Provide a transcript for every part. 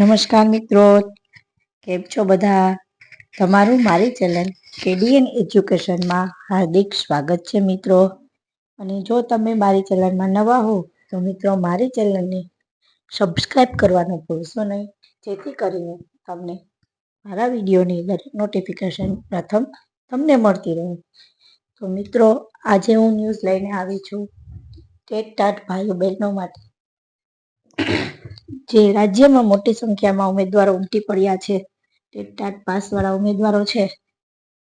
નમસ્કાર મિત્રો, કેમ છો બધા? તમારું મારી ચેનલ કેડીએન એજ્યુકેશનમાં હાર્દિક સ્વાગત છે મિત્રો. અને જો તમે મારી ચેનલમાં નવા હો, તો મિત્રો મારી ચેનલને સબસ્ક્રાઈબ કરવાનું ભૂલશો નહીં. જેથી કરીને તમને મારા વિડીયોની દરેક નોટિફિકેશન પ્રથમ તમને મળતી રહે. તો મિત્રો, આજે હું ન્યૂઝ લઈને આવી છું. ટેટ ટાટ ભાઈઓ બહેનો માટે. જે રાજ્યમાં મોટી સંખ્યામાં ઉમેદવારો ઉમટી પડ્યા છે. ટેટટાટ પાસવાળા ઉમેદવારો છે.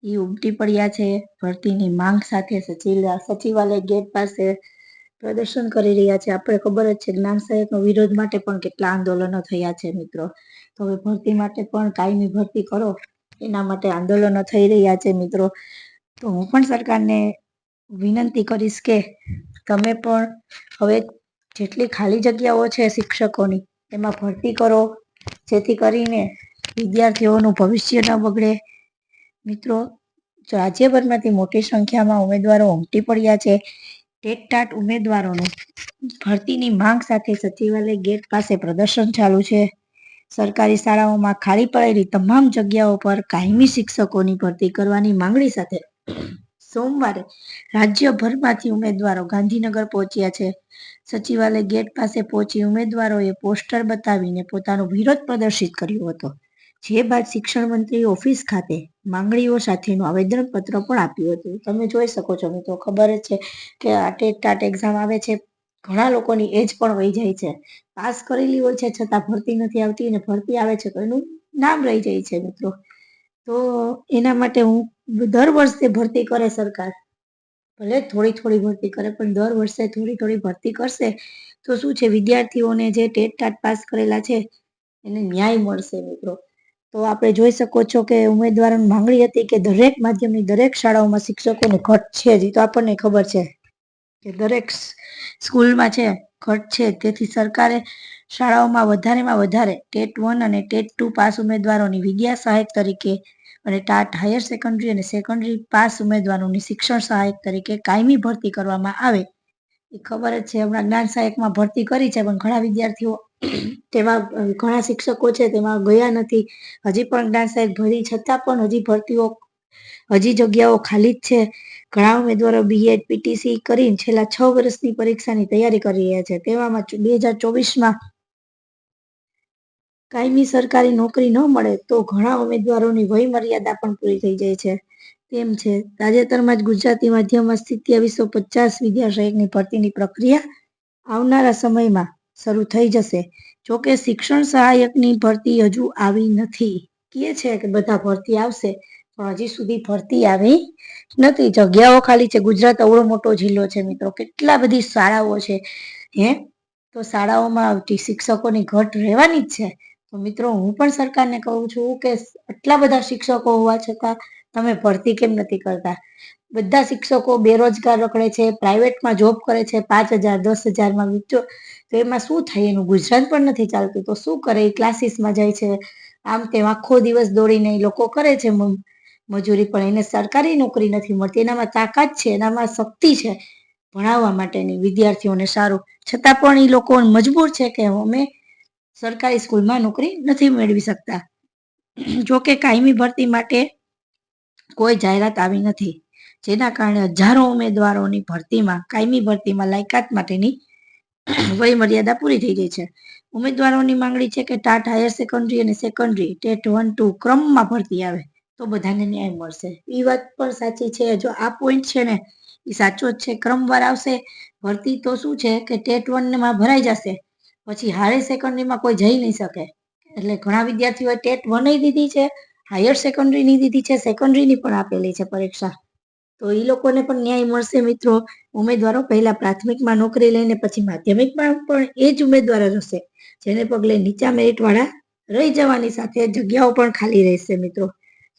એ ઉમટી પડ્યા છે. ભરતીની માંગ સાથે સચિવ સચિવાલય ગેટ પાસે પ્રદર્શન કરી રહ્યા છે. આપણે ખબર જ છે, જ્ઞાન સહાયકનો વિરોધ માટે પણ કેટલા આંદોલનો થયા છે, મિત્રો. તો હવે ભરતી માટે પણ કાયમી ભરતી કરો. એના માટે આંદોલનો થઈ રહ્યા છે, મિત્રો. તો હું પણ સરકારને વિનંતી કરીશ કે તમે પણ હવે જેટલી ખાલી જગ્યાઓ છે શિક્ષકોની એમાં ભરતી કરો, જેથી કરીને વિદ્યાર્થીઓનું ભવિષ્ય ન બગડે. મિત્રો રાજ્યભરમાંથી મોટી સંખ્યામાં ઉમેદવારો ઉમટી પડ્યા છે ટેટ ટાટ ઉમેદવારોનું ભરતીની માંગ સાથે સચિવાલય ગેટ પાસે પ્રદર્શન ચાલુ છે. સરકારી શાળાઓમાં ખાલી પડેલી તમામ જગ્યાઓ પર કાયમી શિક્ષકોની ભરતી કરવાની માંગણી સાથે સોમવારે રાજ્યભરમાંથી ઉમેદવારો ગાંધીનગર પહોંચ્યા છે. સચિવાલય ગેટ પાસે પહોંચી ઉમેદવારોએ પોસ્ટર બતાવીને પોતાનો વિરોધ પ્રદર્શિત કર્યો હતો. જે બાદ શિક્ષણ મંત્રી ઓફિસ ખાતે માંગણીઓ સાથેનું આવેદનપત્ર પણ આપ્યું હતું. તમે જોઈ શકો છો મિત્રો, ખબર જ છે કે આ ટેટ ટાટ એક્ઝામ આવે છે. ઘણા લોકોની એજ પણ વહી જાય છે. પાસ કરેલી હોય છે છતાં ભરતી નથી આવતી અને ભરતી આવે છે તો એનું નામ રહી જાય છે મિત્રો. તો એના માટે હું દર વર્ષે ભરતી કરે સરકાર. ભલે થોડી થોડી ભરતી કરે, પણ દર વર્ષે થોડી થોડી ભરતી કરશે, તો શું છે, વિદ્યાર્થીઓને જે ટેટ ટાટ પાસ કરેલા છે, એને ન્યાય મળશે મિત્રો. તો આપણે જોઈ શકો છો કે ઉમેદવારોની માંગણી હતી કે દરેક માધ્યમની દરેક શાળાઓમાં શિક્ષકોને ઘટ છે જ, તો આપણને ખબર છે કે દરેક સ્કૂલમાં છે, ઘટ છે. તેથી સરકારે શાળાઓમાં વધારેમાં વધારે ટેટ વન અને ટેટ ટુ પાસ ઉમેદવારોની વિદ્યા સહાયક તરીકે અને ટાટ હાયર સેકન્ડરી અને સેકન્ડરી પાસ ઉમેદવારોની શિક્ષણ સહાયક તરીકે કાયમી ભરતી કરવામાં આવે. એ ખબર જ છે, હમણાં જ્ઞાન સહાયકમાં ભરતી કરી છે, પણ ઘણા વિદ્યાર્થીઓ તેમાં, ઘણા શિક્ષકો છે, તેમાં ગયા નથી. હજી પણ જ્ઞાન સહાયક ભરી, છતાં પણ હજી ભરતીઓ, હજી જગ્યાઓ ખાલી જ છે. ઘણા ઉમેદવારો બીએડ પીટીસી કરીને છેલ્લા છ વર્ષની પરીક્ષાની તૈયારી કરી રહ્યા છે. તેવામાં બે હજાર ચોવીસમાં કાયમી સરકારી નોકરી ન મળે તો ઘણા ઉમેદવારોની વય મર્યાદા પણ પૂરી થઈ જાય છે. તેમ છે, તાજેતરમાં જ ગુજરાતી માધ્યમમાં સિત્યાવીસો પચાસ વિદ્યાસહાયકની ભરતીની પ્રક્રિયા આવનારા સમયમાં શરૂ થઈ જશે. જોકે શિક્ષણ સહાયકની ભરતી હજુ આવી નથી. કહે છે કે બધા ભરતી આવશે, પણ હજી સુધી ભરતી આવી નથી. જગ્યાઓ ખાલી છે. ગુજરાત અવળો મોટો જિલ્લો છે મિત્રો. કેટલા બધી શાળાઓ છે, હે? તો શાળાઓમાં શિક્ષકોની ઘટ રહેવાની જ છે. તો મિત્રો, હું પણ સરકારને કહું છું કે આટલા બધા શિક્ષકો હોવા છતાં તમે ભરતી કેમ નથી કરતા? બધા શિક્ષકો બેરોજગાર રખડે છે, પ્રાઇવેટમાં જોબ કરે છે, પાંચ હજાર, દસ હજારમાં વીચો તો એમાં શું થાય? એનું ગુજરાન પણ નથી ચાલતું. તો શું કરે? એ ક્લાસીસમાં જાય છે. આમ તેમ આખો દિવસ દોડીને એ લોકો કરે છે મજૂરી, પણ એને સરકારી નોકરી નથી મળતી. એનામાં તાકાત છે, એનામાં શક્તિ છે. ભણાવવા માટેની વિદ્યાર્થીઓને સારું. છતાં પણ એ લોકો મજબૂર છે કે અમે સરકારી સ્કૂલમાં નોકરી નથી મેળવી શકતા. જો કે કાયમી ભરતી માટે કોઈ જાહેરાત આવી નથી. જેના કારણે હજારો ઉમેદવારોની ભરતીમાં, કાયમી ભરતીમાં લાયકાત માટેની વય મર્યાદા પૂરી થઈ ગઈ છે. ઉમેદવારોની માંગણી છે કે ટાટ હાયર સેકન્ડરી અને સેકન્ડરી ટેટ વન ટુ ક્રમમાં ભરતી આવે તો બધાને ન્યાય મળશે. એ વાત પણ સાચી છે. જો આ પોઈન્ટ છે ને એ સાચો જ છે. ક્રમવાર આવશે. ભરતી તો શું છે કે ટેટ વનમાં ભરાઈ જશે. પછી હાયર સેકન્ડરીમાં કોઈ જઈ નહીં શકે. એટલે ઘણા વિદ્યાર્થીઓએ ટેટ વન દીધી છે હાયર સેકન્ડરીની દીધી છે સેકન્ડરીની પણ આપેલી છે પરીક્ષા. તો એ લોકોને પણ ન્યાય મળશે મિત્રો. ઉમેદવારો પહેલા પ્રાથમિકમાં નોકરી લઈને પછી માધ્યમિકમાં પણ એ જ ઉમેદવારો રહેશે, જેને પગલે નીચા મેરિટવાળા રહી જવાની સાથે જગ્યાઓ પણ ખાલી રહેશે મિત્રો.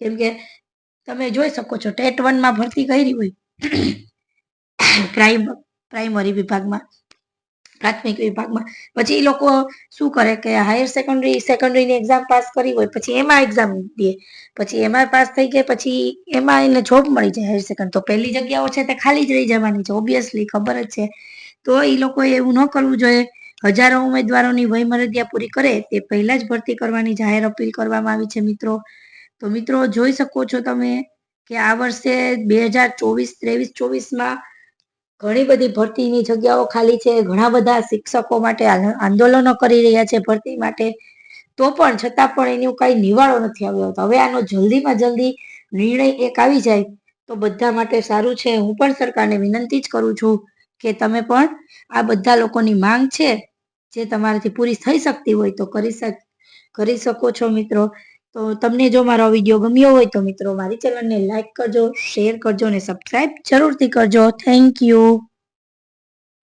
કેમ કે તમે જોઈ શકો છો, ટેટ વનમાં ભરતી કરી હોય, પ્રાઇમ, પ્રાઇમરી વિભાગમાં. પ્રાથમિક વિભાગમાં. પછી એ લોકો શું કરે કે હાયર સેકન્ડરી સેકન્ડરીની એક્ઝામ પાસ કરી હોય, પછી એમાં એક્ઝામ દે. પછી એમાં પાસ થઈ ગયા, પછી એમાં એને જોબ મળી જાય હાયર સેકન્ડ તો પહેલી જગ્યાઓ છે તે ખાલી જ રહી જવાની છે ઓબ્વિયસલી ખબર જ છે. તો એ લોકોએ એવું ન કરવું જોઈએ. હજારો ઉમેદવારોની વયમર્યાદા પૂરી કરે, તે પહેલા જ ભરતી કરવાની જાહેર અપીલ કરવામાં આવી છે મિત્રો. તો મિત્રો જોઈ શકો છો તમે કે આ વર્ષે બે હજાર ચોવીસ, ત્રેવીસ, ચોવીસમાં ઘણી બધી ભરતીની જગ્યાઓ ખાલી છે. ઘણા બધા શિક્ષકો માટે આંદોલનો કરી રહ્યા છે ભરતી માટે. તો પણ છતાં પણ એનું કાંઈ નિવાળો નથી આવ્યો હવે આનો જલ્દીમાં જલ્દી નિર્ણય એક આવી જાય તો બધા માટે સારું છે. હું પણ સરકારને વિનંતી જ કરું છું કે તમે પણ આ બધા લોકોની માંગ છે, જે તમારાથી પૂરી થઈ શકતી હોય તો કરી શક, કરી શકો છો મિત્રો. તો તમને જો મારો વીડિયો ગમ્યો હોય તો મિત્રો મારી ચેનલને લાઈક કરજો શેર કરજો અને સબસ્ક્રાઈબ જરૂરથી કરજો. Thank you